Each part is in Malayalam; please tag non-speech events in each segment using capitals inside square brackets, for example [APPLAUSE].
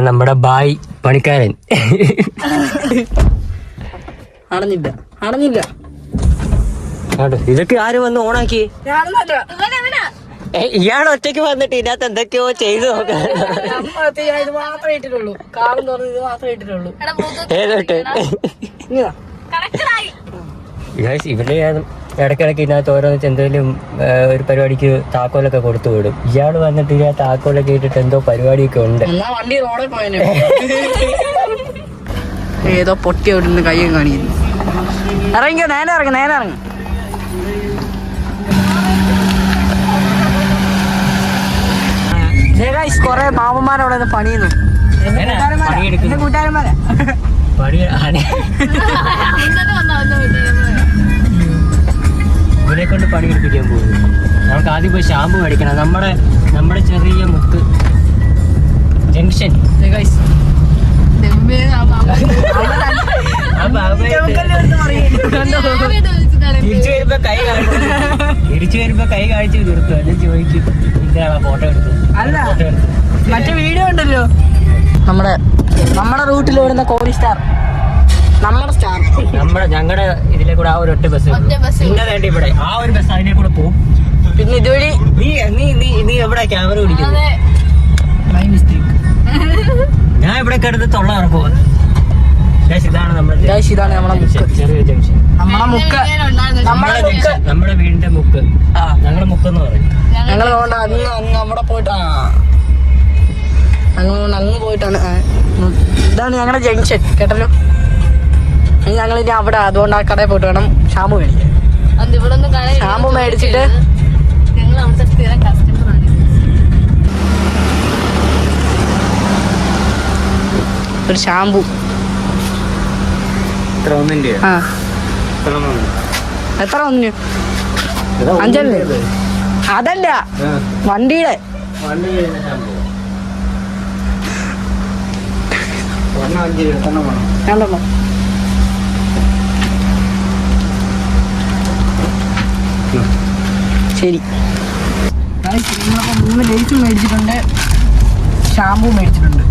നമ്മുടെ ബായ് പണിക്കാരൻ. അടഞ്ഞില്ല അടഞ്ഞില്ല ഇതൊക്കെ ആര് വന്ന് ഓണാക്കി? ഇയാൾ ഒറ്റയ്ക്ക് വന്നിട്ട് ഇതിനകത്ത് എന്തൊക്കെയോ ചെയ്തു നോക്കാം. ഏതോട്ടെ ഇങ്ങതാ. ഇടയ്ക്കിടയ്ക്ക് ഇതിനകത്ത് ഓരോന്ന് എന്തെങ്കിലും ഒരു പരിപാടിക്ക് താക്കോലൊക്കെ കൊടുത്തു വിടും. ഇയാൾ വന്നിട്ട് ഇയാൾ താക്കോലൊക്കെ ഇട്ടിട്ട് എന്തോ പരിപാടിയൊക്കെ ഉണ്ട്. വണ്ടി റോഡിൽ പോയനെ. ഏതോ പൊട്ടി അവിടെ നിന്ന് കയ്യും കാണിക്കുന്നു ഇറങ്ങിക്കോ നേരെ ഇറങ്ങി നേരെ ഇറങ്ങി. കൊറേ മാമന്മാരവിടെ നിന്ന് പണിയുന്നു. കൂട്ടുകാരന്മാരാ? പണി [LAUGHS] ആണ്. പണി എടുപ്പിക്കാൻ പോകുന്നു. പോകും നമുക്ക് ആദ്യം പോയി ഷാമ്പു മേടിക്കണം. നമ്മുടെ നമ്മുടെ ചെറിയ മുക്ക്. ജംഗ്ഷൻ. [LAUGHS] തിരിച്ചു വരുമ്പോ കൈ കാണിച്ചു തിരിച്ചു വരുമ്പോ കൈ കാണിച്ചു നിർത്തും. എന്നെ ചോദിക്കും എന്തിനാണ് ഫോട്ടോ എടുത്തത്? അല്ല. എടുത്തു മറ്റേ വീഡിയോ ഉണ്ടല്ലോ. നമ്മുടെ നമ്മുടെ റൂട്ടിൽ ഓടുന്ന കോഴി സ്റ്റാർ നമ്മുടെ സ്റ്റാർ ഞങ്ങളുടെ ഇതിലെ കൂടെ ആ ഒരു ഒറ്റ ബസ് പിന്നെ വേണ്ടി ഇവിടെ. ആ ഒരു ബസ് അതിനെ കൂടെ പോകും. പിന്നെ ഇതുവഴി നീ നീ നീ നീ എവിടെ ക്യാമറ പിടിക്കുന്നത് മൈ മിസ്റ്റേക്ക് ഞാൻ ഇവിടെ കിടന്ന് തൊള്ള പോകുന്നത് ഇതാണ് നമ്മുടെ ഇതാണ് നമ്മുടെ മുക്ക്. ചെറിയ ജംഗ്ഷൻ നമ്മളെ മുക്ക്. നമ്മുടെ വീടിന്റെ ഞങ്ങളുടെ മുക്കെന്ന് പറയും. ഞങ്ങൾ അതുകൊണ്ട് അന്ന് അന്ന് അവിടെ പോയിട്ട് ആ. അങ്ങ് പോയിട്ടാണ് ഇതാണ് ഞങ്ങളുടെ ജംഗ്ഷൻ കേട്ടല്ലോ? ഞങ്ങൾ ഇനി അവിടെ അതുകൊണ്ട് ആ കടയിൽ പോയിട്ട് വേണം ഷാമ്പു മേടിക്കാൻ. ഷാമ്പു മേടിച്ചിട്ട് ഞങ്ങൾ അവിടുത്തെ സ്ഥിരം കസ്റ്റമർ ആണ്. ഒരു ഷാമ്പു. എത്ര ഒന്നിന്? അഞ്ചല്ലേ? അതല്ല. വണ്ടിയുടെ. രണ്ടെണ്ണം. ശരി. മൂന്ന് ലേസ് മേടിച്ചിട്ടുണ്ട്. ഷാമ്പു മേടിച്ചിട്ടുണ്ട്.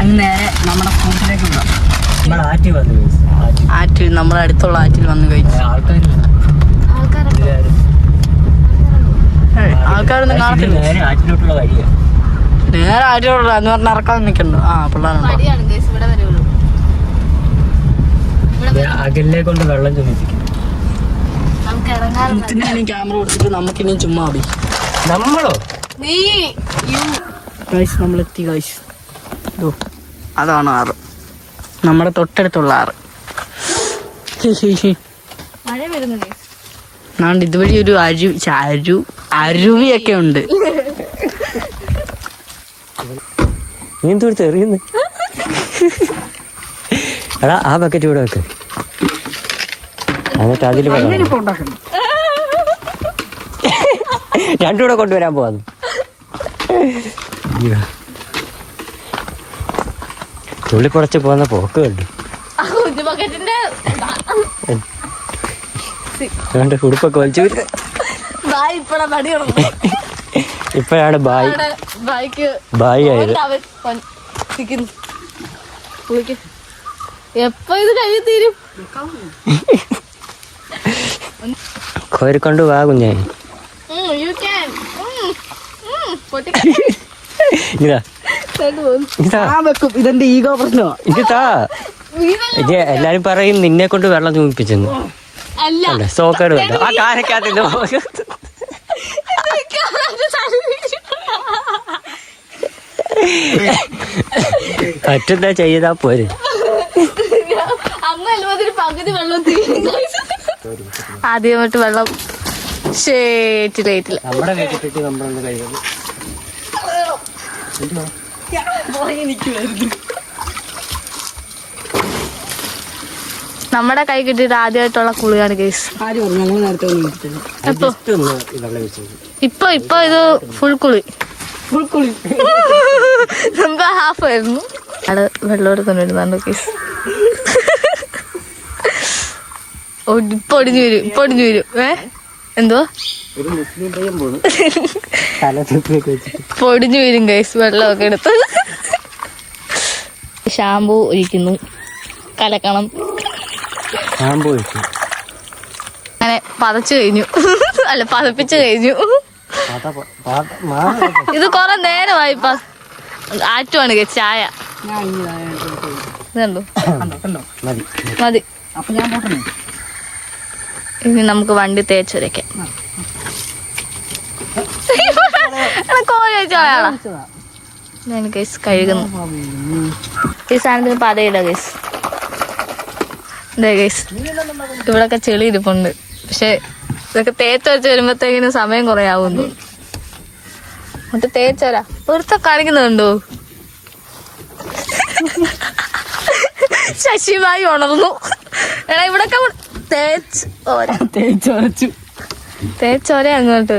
അങ്ങ് നേരെ നമ്മുടെ കൂട്ടിലേക്ക് വിടാം. ആറ്റിൽ നമ്മുടെ അടുത്തുള്ള ആറ്റിൽ വന്ന് കഴിച്ചു. ആൾക്കാരൊന്നും കാണത്തില്ല. നേരെ ആറ്റിലുള്ള എന്ന് പറഞ്ഞാൽ ഇറക്കാൻ നിൽക്കണ്ടോ. ആ പിള്ളേരുണ്ടോ. അകലിലേക്കൊണ്ട് വെള്ളം ചുമിപ്പിക്കും ക്യാമറ കൊടുത്തിട്ട് നമുക്കിനി ചുമ്മാ നമ്മളോ? നീ ഗൈസ് നമ്മളെത്തി ഗൈസ് ഇതോ അതാണ് ആറ്. നമ്മുടെ തൊട്ടടുത്തുള്ള ആറ്. നാണ്ട് ഇതുവഴി ഒരു അരു അരു അരുവിയൊക്കെ ഉണ്ട്. നീ എന്തുകൊടുത്ത് എറിയുന്നു? [LAUGHS] എടാ ആ ബക്കറ്റ് ഇവിടെ വെക്ക്. എന്നിട്ട് അതിൽ വെള്ളം ഇപ്പൊ ഉണ്ടാക്കണം. രണ്ടും കൂടെ കൊണ്ടുവരാൻ പോവാ തുള്ളി കുറച്ച് പോകുന്ന പോക്ക് കണ്ടു. രണ്ട് ഉടുപ്പൊക്കെ വലിച്ചു ഇപ്പഴാണ് ബായ്. ബായ് ആയത്. എപ്പോ ഇത് കഴി തീരും? കോരിക്കൊണ്ട് വാ കുഞ്ഞേ. ഇതാ ഇതെന്റെ ഈഗോ പ്രശ്നമാ. ഇതാ എല്ലാരും പറയും നിന്നെ കൊണ്ട് വെള്ളം ചൂമിപ്പിച്ചെന്ന് അല്ല. അല്ല സോക്കേട് വേണ്ട. ആ കാരക്കകത്തില്ല പറ്റുന്ന [LAUGHS] ചെയ്താ പോരെ? അമ്മ അല്ലുമ്പത്തിന് പകുതി വെള്ളം ആദ്യമായിട്ട് വെള്ളം ഷേറ്റിലേറ്റില്ല നമ്മുടെ വീട്ടിൽ നമ്മളൊന്ന് കഴിയുന്നത് നമ്മുടെ കൈ കിട്ടിയിട്ട് ആദ്യമായിട്ടുള്ള കുളിയാണ് കേസ് ഇപ്പൊ ഇപ്പൊ ഇത് ഫുൾ കുളി. ഫുൾ കുളി. [LAUGHS] നമുക്ക് ഹാഫ് ആയിരുന്നു. അത് വെള്ളം എടുത്തോണ്ടിരുന്നു കേസ് ഇപ്പൊ ഒടിഞ്ഞു വരും ഇപ്പൊ ഒടിഞ്ഞു വരും. ഏ? എന്തോ? [LAUGHS] പൊടിഞ്ഞു വരും ഗൈസ് വെള്ളമൊക്കെ എടുത്ത്. ഷാമ്പു ഒഴിക്കുന്നു. കലക്കണം. ഷാമ്പു അങ്ങനെ പതച്ചു കഴിഞ്ഞു. [LAUGHS] അല്ല പതപ്പിച്ചു കഴിഞ്ഞു. പാത പാത മാറി ഇത് കൊറേ നേരമായി ആറ്റുവാണ് ഗൈസ് ചായ. ഞാൻ ഇനി ഇതാ എടുത്ത് കണ്ടോ കണ്ടോ? മതി. മതി. അപ്പൊ ഞാൻ ഇനി നമുക്ക് വണ്ടി തേച്ചൊരക്കാം ഞാൻ ഗൈസ് കഴുകുന്നു. ഈ സാധനത്തിന് പതയില്ല ഗൈസ് അതെ ഗൈസ് ഇവിടൊക്കെ ചെളി ഇരിപ്പുണ്ട്. പക്ഷെ ഇതൊക്കെ തേച്ച് വെച്ച് വരുമ്പോഴത്തേക്കിന് സമയം കുറേ ആവുന്നു എന്നിട്ട് തേച്ചരാ ഒരുത്ത കാണിക്കുന്നുണ്ടോ ശശിമായി ഉണർന്നു. എടാ ഇവിടൊക്കെ തേച്ചൊരച്ചു തേച്ചോരെ അങ്ങോട്ട്.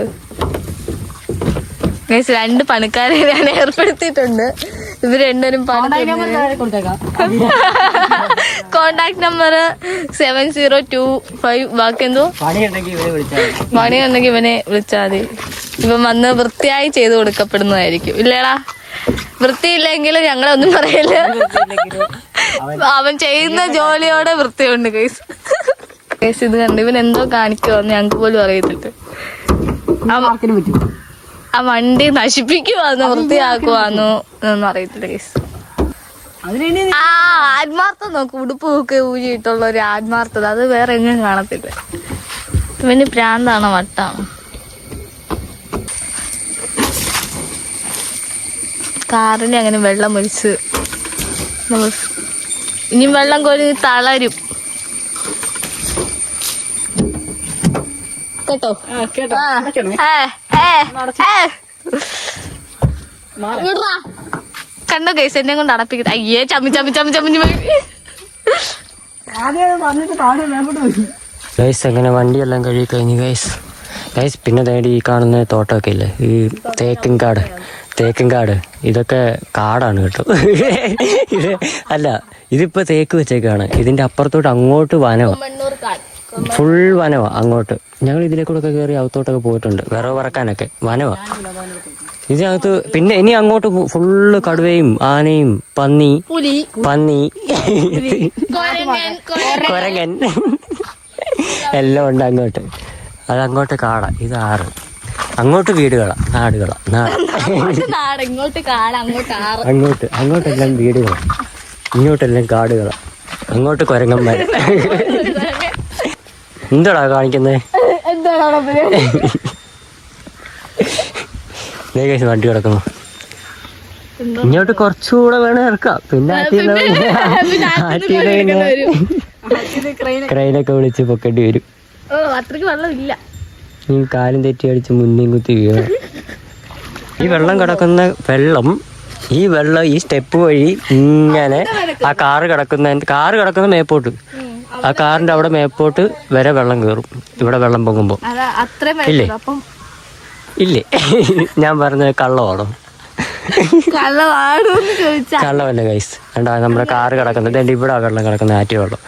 രണ്ട് പണിക്കാരെ ഞാൻ ഏർപ്പെടുത്തിയിട്ടുണ്ട്. ഇവർ രണ്ടുപേരും കൊടുത്തേക്കാം. Contact number seven zero two five ബാക്കി എന്തോ മതി. പണിയുണ്ടെങ്കിൽ ഇവനെ വിളിച്ചാൽ മതി. ഇവൻ വന്ന് വൃത്തിയായി ചെയ്തു കൊടുക്കപ്പെടുന്നതായിരിക്കും. ഇല്ലേടാ? വൃത്തിയില്ലെങ്കിൽ ഞങ്ങളൊന്നും പറയില്ല. അവൻ ചെയ്യുന്ന ജോലിയോടെ വൃത്തിയുണ്ട് ഗൈസ് ഗൈസ് ഇത് കണ്ട് ഇവൻ എന്തോ കാണിക്കുമെന്ന് ഞങ്ങൾക്ക് പോലും അറിയത്തിട്ട് ആ വണ്ടി നശിപ്പിക്കുവാന്നോ വൃത്തിയാക്കുവാന്നോ എന്നൊന്നും അറിയത്തില്ല കേസ്. ആ ആത്മാർത്ഥം നോക്ക്. ഉടുപ്പ് ഒക്കെ ഊരിയിട്ടുള്ള ഒരു ആത്മാർത്ഥത. അത് വേറെ എങ്ങും കാണത്തില്ല. ഇവന് പ്രാന്താണോ വട്ടാണോ? കാറിന് അങ്ങനെ വെള്ളം ഒഴിച്ച് നമ്മൾ ഇനി വെള്ളം കോരി തളരും. കേട്ടോ. കണ്ടോ കേസ് എന്നെ കൊണ്ട് അടപ്പിക്കുന്നത് അയ്യേ ചമ്മി ചമ്മി ചമ്മി ചമ്മി ഗൈസ് അങ്ങനെ വണ്ടിയെല്ലാം കഴുകി കഴിഞ്ഞു ഗൈസ് ഗൈസ് പിന്നെ തേടി ഈ കാണുന്ന തോട്ടമൊക്കെ ഇല്ലേ? ഈ തേക്കും കാട് തേക്കും കാട്. ഇതൊക്കെ കാടാണ് കേട്ടോ. ഇത് അല്ല ഇതിപ്പോ തേക്ക് വെച്ചേക്കാണ്. ഇതിന്റെ അപ്പുറത്തോട്ട് അങ്ങോട്ട് വനവാ. മണ്ണൂർ കാട് ഫുൾ വനവാ അങ്ങോട്ട്. ഞങ്ങൾ ഇതിലെ കൂടെ ഒക്കെ കയറി അകത്തോട്ടൊക്കെ പോയിട്ടുണ്ട്. വിറവ് പറക്കാനൊക്കെ വനവാ. ഇതിനകത്ത് പിന്നെ ഇനി അങ്ങോട്ട് ഫുള്ള് കടുവയും ആനയും പന്നി പുലി. പന്നി കൊരങ്ങൻ കൊരങ്ങൻ. എല്ലാം ഉണ്ട് അങ്ങോട്ട്. അത് അങ്ങോട്ട് കാടാ. ഇത് ആറ്. അങ്ങോട്ട് വീടുകളാ. നാടുകളാ. നാട്. നാട്. ഇങ്ങോട്ട് കാട്. അങ്ങോട്ട് ആറ്. അങ്ങോട്ട്. അങ്ങോട്ടെല്ലാം വീടുകളാ. ഇങ്ങോട്ടെല്ലാം കാടുകളാ. അങ്ങോട്ട് കൊരങ്ങന്മാർ എന്താടാ കാണിക്കുന്നേ? എന്താണ് ദേ guys, വണ്ടി കിടക്കുന്നു. ഇങ്ങോട്ട് കുറച്ചുകൂടെ വേണേ ഇറക്കാം. പിന്നെ [LAUGHS] ക്രൈനൊക്കെ ക്രെയിനൊക്കെ വിളിച്ച് പൊക്കേണ്ടി വരും. ഈ കാലും തെറ്റി അടിച്ച് മുന്നേം കുത്തി വീഴണം ഈ വെള്ളം കിടക്കുന്ന വെള്ളം ഈ വെള്ളം ഈ സ്റ്റെപ്പ് വഴി ഇങ്ങനെ ആ കാറ് കിടക്കുന്ന കാറ് കിടക്കുന്ന മേപ്പോട്ട്. ആ കാറിന്റെ അവിടെ മേപ്പോട്ട് വരെ വെള്ളം കയറും ഇവിടെ വെള്ളം പൊങ്ങുമ്പോൾ അത്രയും ഇല്ലേ? ഇല്ലേ? ഞാൻ പറഞ്ഞത് കള്ളമാണോ കള്ളമല്ല ഗൈസ് കണ്ടാ നമ്മുടെ കാറ് കിടക്കുന്നത്. എന്റെ ഇവിടെ വെള്ളം കിടക്കുന്ന ആറ്റി വെള്ളം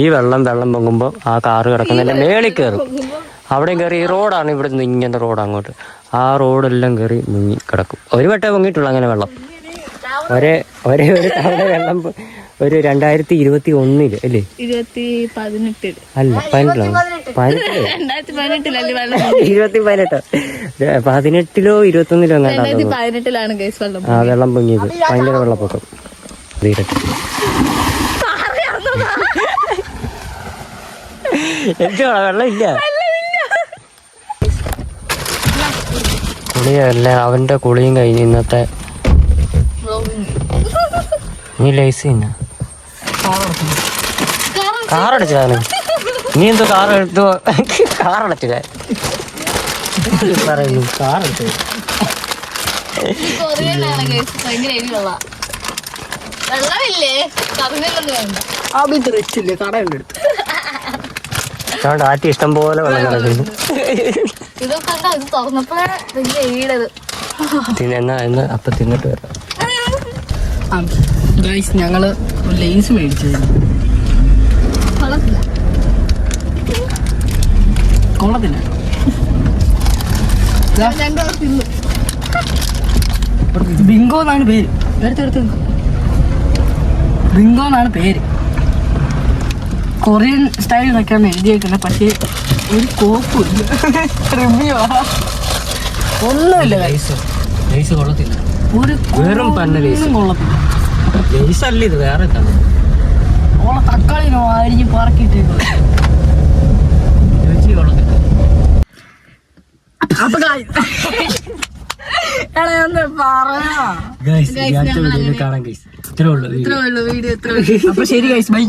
ഈ വെള്ളം വെള്ളം പൊങ്ങുമ്പോൾ ആ കാറ് കിടക്കുന്നതിന്റെ മേളിൽ കയറും അവിടെയും കയറി ഈ റോഡാണ് ഇവിടെ നിന്ന് ഇങ്ങനത്തെ റോഡ് അങ്ങോട്ട്. ആ റോഡെല്ലാം കയറി മുങ്ങി കിടക്കും. ഒരു വട്ടേ പൊങ്ങിയിട്ടുള്ളൂ അങ്ങനെ വെള്ളം. ഒരേ ഒരേ ഒരു തവണ വെള്ളം ഒരു രണ്ടായിരത്തി ഇരുപത്തി ഒന്നിൽ അല്ലേ ഇരുപത്തി പതിനെട്ടിൽ? അല്ല പതിനെട്ടിലാണ് പതിനെട്ടിൽ ഇരുപത്തി പതിനെട്ടോ പതിനെട്ടിലോ ഇരുപത്തി ഒന്നിലോ പതിനെട്ടിലാണ് ആ വെള്ളം പൊങ്ങിയത്. ഭയങ്കര വെള്ളപ്പൊക്കം. തീരട്ടെ എന്തുവാ വെള്ളം ഇല്ല കുളിയല്ല അവന്റെ കുളിയും കഴിഞ്ഞ് ഇന്നത്തെ നീ ലൈസ് തിന്ന കാറടിച്ചതാണ് നീ എന്തോ കാർ എടുത്തു? കാറടച്ചില്ല പറയുന്നു കാറടിച്ചു ആറ്റി ഇഷ്ടം പോലെ വെള്ളം കിടക്കുന്നു തിന്ന എന്നാ അപ്പൊ തിന്നിട്ട് വരാം. ഞങ്ങൾ മേടിച്ചത് കൊള്ളത്തില്ല. കൊള്ളത്തില്ല. ബിങ്കോ എന്നാണ് പേര്. എടുത്തെടുത്ത് ബിങ്കോ എന്നാണ് പേര്. കൊറിയൻ സ്റ്റൈൽ എന്നൊക്കെയാണ് എഴുതിയേക്കുന്നത്. പക്ഷേ ഒരു കോപ്പില്ല റിവ്യൂ ഒന്നുമില്ല guys. ലേസ് കൊള്ളത്തില്ല. ഒരു വെറും പന്ന കൊള്ളത്തില്ല. ലേസ് അല്ല ഇത് വേറെ ഓളെ തക്കാളിനോ അരിഞ്ഞ് അപ്പൊ ഗൈസ് ഇത്രേ ഉള്ളൂ video. വീഡിയോ എത്ര അപ്പൊ ശരി ഗൈസ് ബൈ